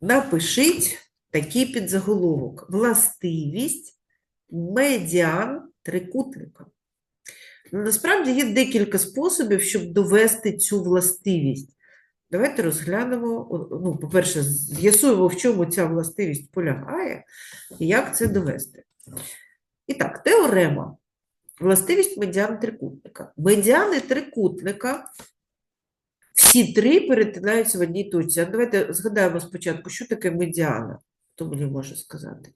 напишіть такий підзаголовок. Властивість медіан трикутника. Ну, Насправді є декілька способів, щоб довести цю властивість. Давайте розглянемо, ну, по-перше, з'ясуємо, в чому ця властивість полягає і як це довести. І так, теорема. Властивість медіан трикутника. Медіани трикутника всі три перетинаються в одній точці. А давайте згадаємо спочатку, що таке медіана. Хто мені може сказати?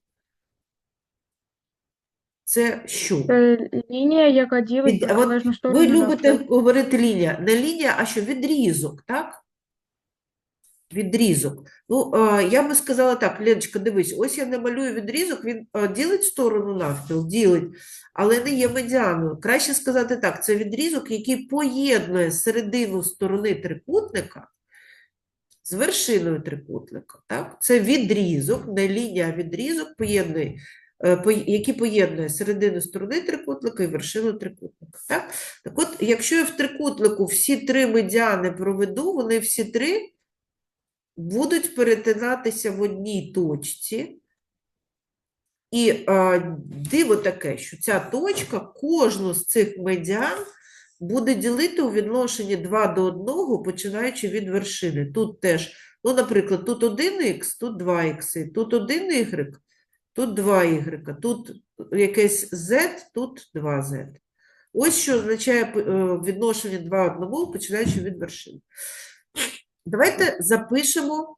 Це що? Це лінія, яка ділить Від- а от протилежну Ви сторону любите говорити лінія. Не лінія, а що? Відрізок, так? Відрізок. Ну, е, я би сказала так, Леночка, дивись, ось я намалюю відрізок, він е, ділить сторону навпіл, ділить, але не є медіаною. Краще сказати так, це відрізок, який поєднує середину сторони трикутника з вершиною трикутника. Так? Це відрізок, не лінія, а відрізок, поєднує, е, який поєднує середину сторони трикутника і вершину трикутника. Так? Так от, якщо я в трикутнику всі три медіани проведу, вони всі три будуть перетинатися в одній точці. І а, диво таке, що ця точка кожну з цих медіан буде ділити у відношенні 2 до 1, починаючи від вершини. Тут теж, ну, наприклад, тут 1х, тут 2х, тут 1y, тут 2y, тут якесь z, тут 2z. Ось що означає е, відношення 2 до 1, починаючи від вершини. Давайте запишемо,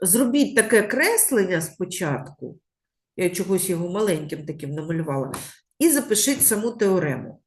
зробіть таке креслення спочатку, я чогось його маленьким таким намалювала, і запишіть саму теорему.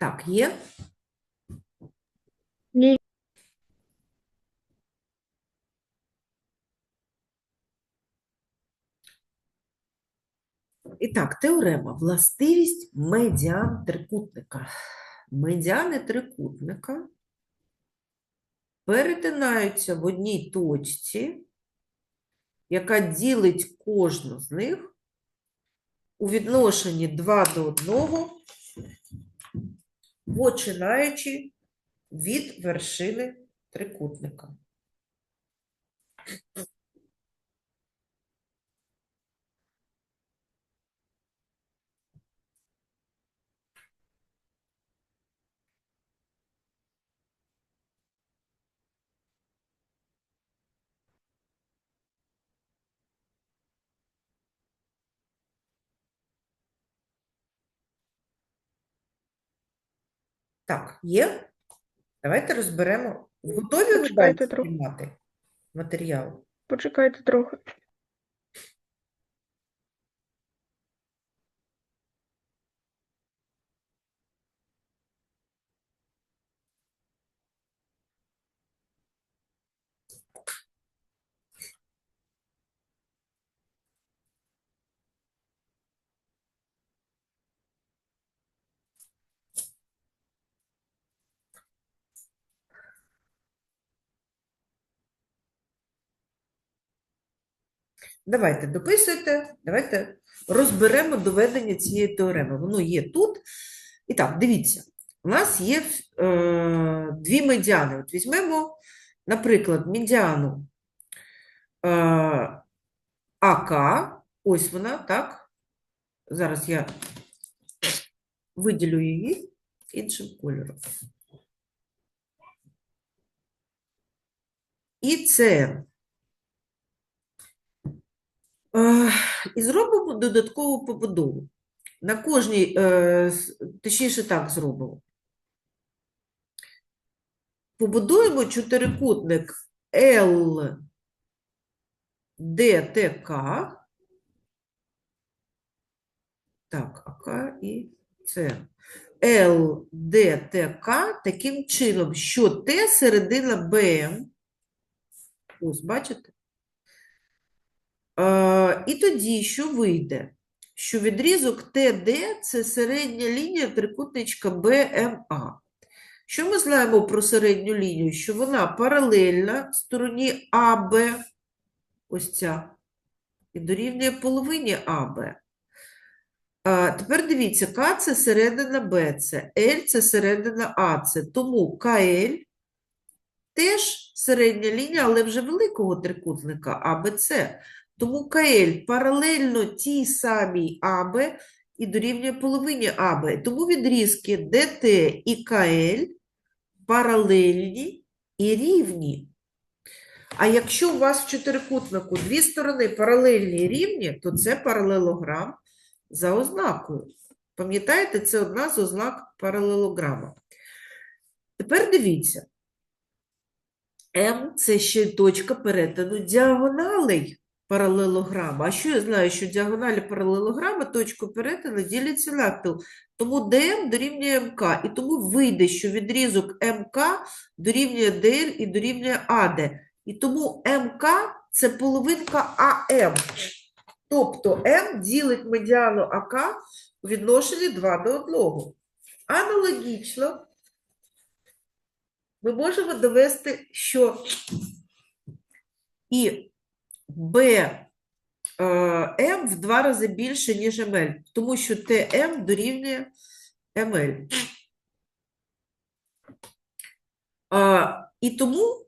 Так, є? Ні. І так, теорема. Властивість медіан трикутника. Медіани трикутника перетинаються в одній точці, яка ділить кожну з них у відношенні 2 до 1, починаючи від вершини трикутника. Так, є? Давайте розберемо. Готові ви Почекайте трохи. знімати матеріал? Почекайте трохи. Давайте дописуйте, давайте розберемо доведення цієї теореми. Воно є тут. І так, дивіться, у нас є е, дві медіани. От візьмемо, наприклад, медіану е, АК, ось вона, так? Зараз я виділю її іншим кольором. І це. І зробимо додаткову побудову. На кожній, е, точніше так зробимо. Побудуємо чотирикутник LDTK. Так, АК і С. ЛДТК таким чином, що Т середина БМ. Ось, бачите? Е, і тоді що вийде? Що відрізок ТД – це середня лінія трикутничка БМА. Що ми знаємо про середню лінію? Що вона паралельна стороні АБ, ось ця, і дорівнює половині АБ. А, тепер дивіться, К – це середина БЦ, Л – це середина АЦ. Тому КЛ теж середня лінія, але вже великого трикутника АБЦ. Тому КЛ паралельно тій самій АБ і дорівнює половині АБ. Тому відрізки ДТ і КЛ паралельні і рівні. А якщо у вас в чотирикутнику дві сторони паралельні і рівні, то це паралелограм за ознакою. Пам'ятаєте, це одна з ознак паралелограма. Тепер дивіться. М – це ще точка перетину діагоналей паралелограма. А що я знаю, що діагоналі паралелограма точку перетину діляться навпіл. Тому ДМ дорівнює МК. І тому вийде, що відрізок МК дорівнює ДЛ і дорівнює АД. І тому МК – це половинка АМ. Тобто М ділить медіану АК у відношенні 2 до 1. Аналогічно ми можемо довести, що і Б е, в два рази більше, ніж МЛ, тому що ТМ дорівнює МЛ. І тому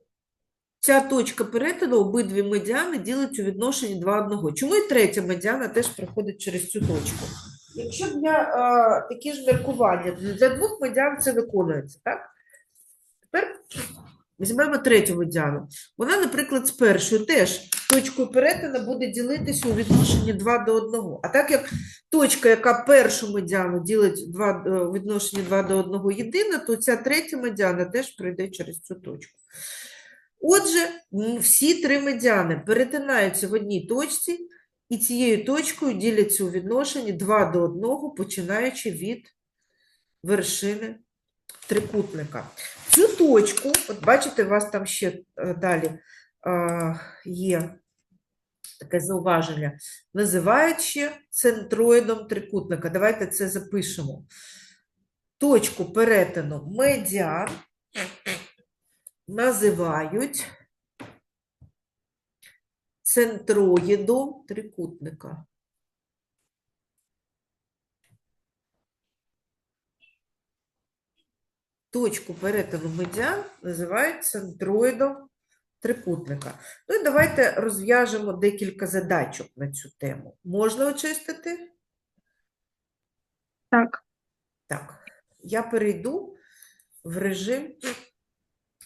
ця точка перетину обидві медіани ділить у відношенні 2 1. Чому і третя медіана теж проходить через цю точку? Якщо для а, такі ж міркування, для двох медіан це виконується, так? Тепер візьмемо третю медіану. Вона, наприклад, з першою теж точкою перетину буде ділитися у відношенні 2 до 1. А так як точка, яка першу медіану ділить 2, е, у відношенні 2 до 1 єдина, то ця третя медіана теж пройде через цю точку. Отже, всі три медіани перетинаються в одній точці і цією точкою діляться у відношенні 2 до 1, починаючи від вершини трикутника. Цю точку, от бачите, у вас там ще е, далі е, є таке зауваження, називають ще центроїдом трикутника. Давайте це запишемо. Точку перетину медіан називають центроїдом трикутника. Точку перетину медіан називають центроїдом трикутника. Ну і давайте розв'яжемо декілька задачок на цю тему. Можна очистити? Так. Так, я перейду в режим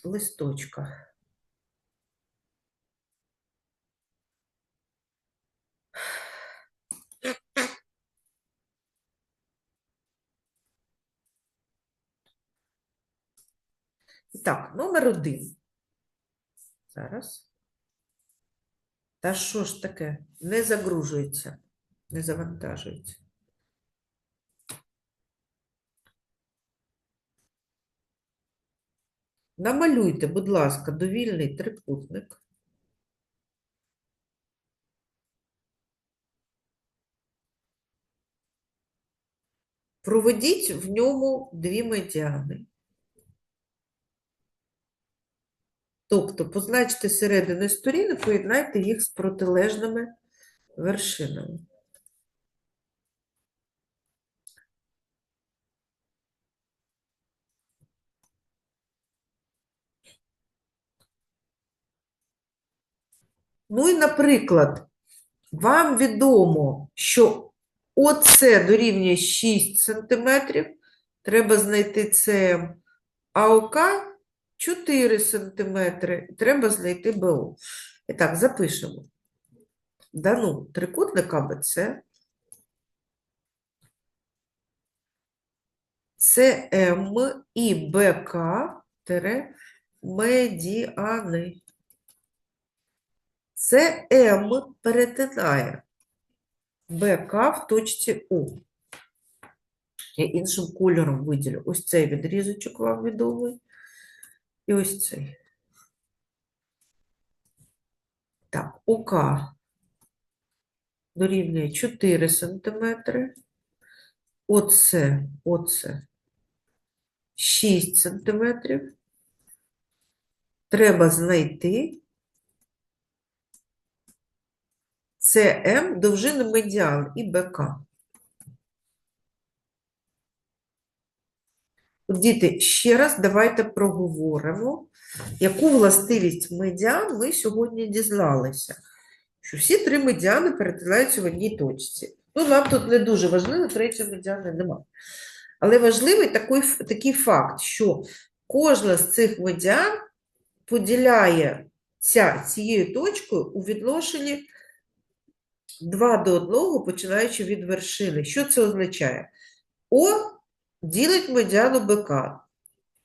листочка. І так, номер один. Зараз. Та що ж таке? Не загружується, не завантажується. Намалюйте, будь ласка, довільний трикутник. Проведіть в ньому дві медіани. Тобто позначте середини сторін і поєднайте їх з протилежними вершинами. Ну і, наприклад, вам відомо, що оце дорівнює 6 см, треба знайти СМ, а ОК 4 см, треба знайти БО. І так, запишемо. Дану трикутник АБЦ, СМ і БК медіани. Це М перетинає БК в точці У. Я іншим кольором виділю. Ось цей відрізочок вам відомий. І ось цей. Так, ОК дорівнює 4 см. Оце, оце 6 см. Треба знайти СМ довжини медіан і БК. Діти, ще раз давайте проговоримо, яку властивість медіан ми сьогодні дізналися. Що всі три медіани перетинаються в одній точці. Ну, нам тут не дуже важливо, третьої медіани немає. Але важливий такий, такий факт, що кожна з цих медіан поділяє ця, цією точкою у відношенні 2 до 1, починаючи від вершини. Що це означає? О ділить медіану БК.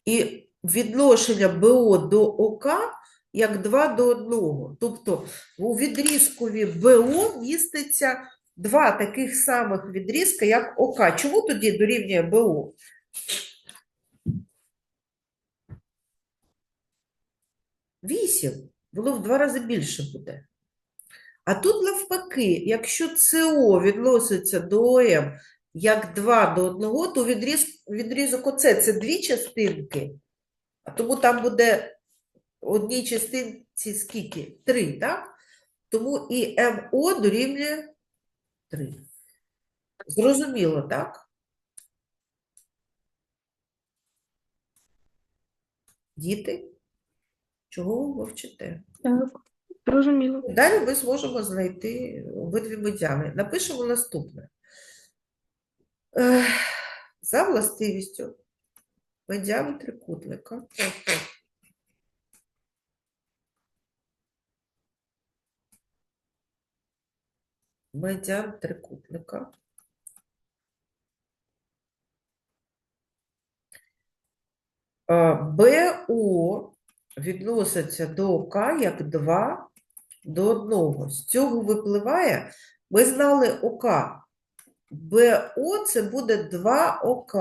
І відношення БО до ОК як 2 до 1. Тобто у відрізкові БО міститься два таких самих відрізка, як ОК. Чому тоді дорівнює БО? Вісім. Воно в два рази більше буде. А тут навпаки, якщо СО відноситься до ОМ як 2 до 1, то відріз, відрізок оце це дві частинки, а тому там буде одній частинці скільки? 3, так? Тому і МО дорівнює 3. Зрозуміло, так? Діти, чого ви мовчите? Так. Зрозуміло. Далі ми зможемо знайти обидві медіани. Напишемо наступне. За властивістю медіани трикутника. Медіан трикутника. БО відноситься до ОК як 2 до 1. З цього випливає, ми знали ОК. БО це буде 2 ОК.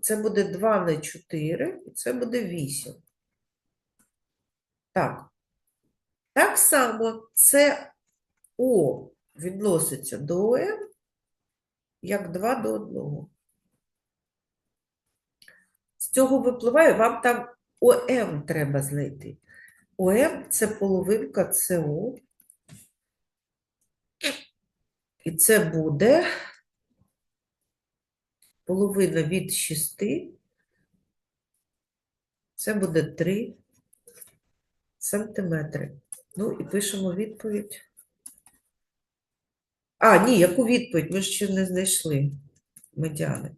Це буде 2 на 4, і це буде 8. Так. Так само це О відноситься до ОМ як 2 до 1. З цього випливає, вам там ОМ треба знайти. ОМ це половинка СО. І це буде половина від 6. Це буде 3 сантиметри. Ну і пишемо відповідь. А, ні, яку відповідь? Ми ж ще не знайшли медіани.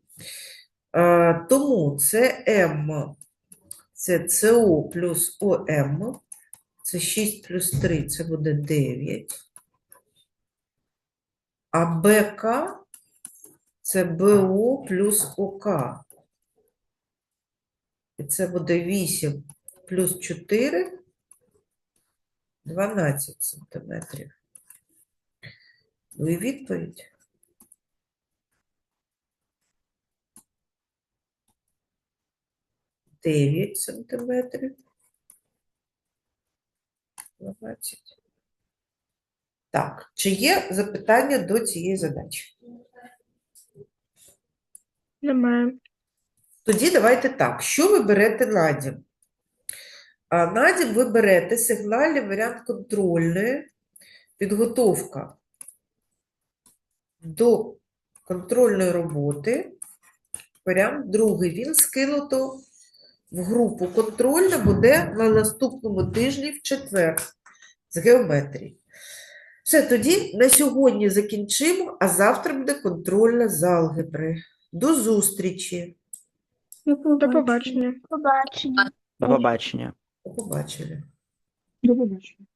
А, тому це М, це СО плюс ОМ, це 6 плюс 3, це буде 9. А БК це БО плюс ОК. І це буде 8 плюс 4, 12 сантиметрів. Ну і відповідь. Дев'ять сантиметрів. Дванадцять. Так, чи є запитання до цієї задачі? Немає. Тоді давайте так. Що ви берете на дім? А на дім ви берете сигнальний варіант контрольної, підготовка до контрольної роботи. Варіант другий. Він скинуто в групу. Контрольна буде на наступному тижні в четвер з геометрії. Все, тоді на сьогодні закінчимо, а завтра буде контрольна з алгебри. До зустрічі! До побачення. Побачення. До побачення. До побачення. До побачення.